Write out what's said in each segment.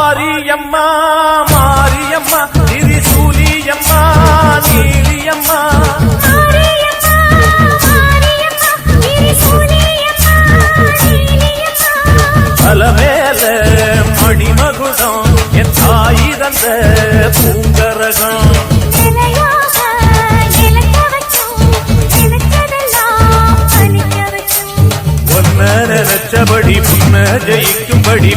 மாரியம்மா மாரியம்மா திரி சூரியம்மா நீலியம்மா. தலைமேல மணிமகுடம் என் தாயி தந்த பூங்கரகம். நினைச்சபடி புன்ன ஜெயிக்கும்படி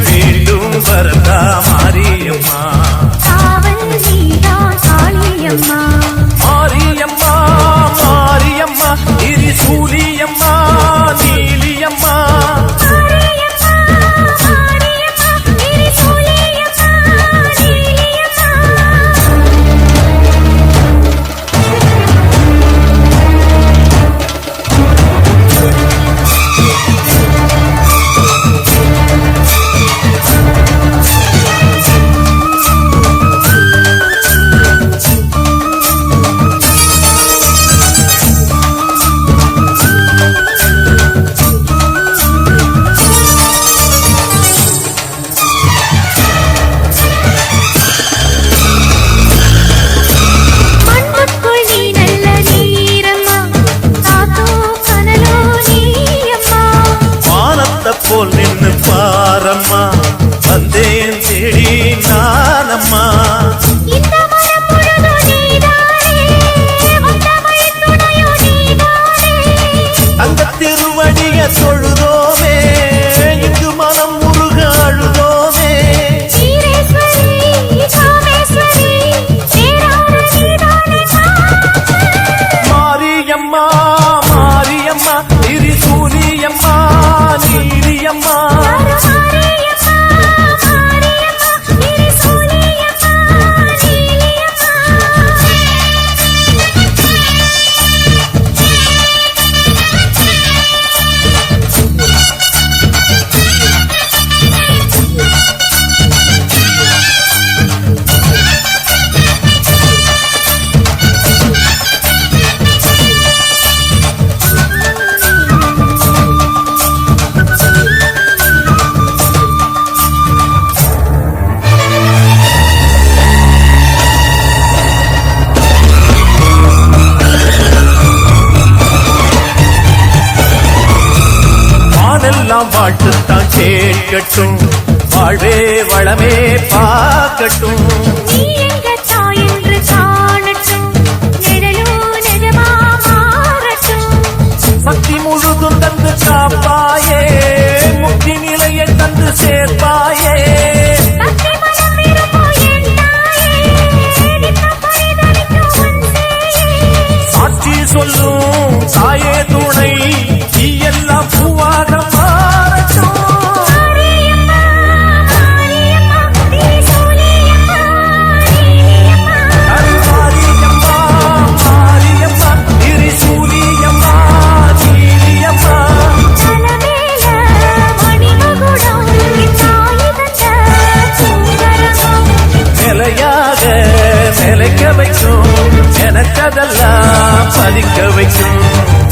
చాలమ్మా. வானமெல்லாம் வாழ்த்துத்தான் சேர்க்கட்டும். வாழ்வே வளமே பார்க்கட்டும். கண்டதெல்லாம் பலிக்க வைக்கும்.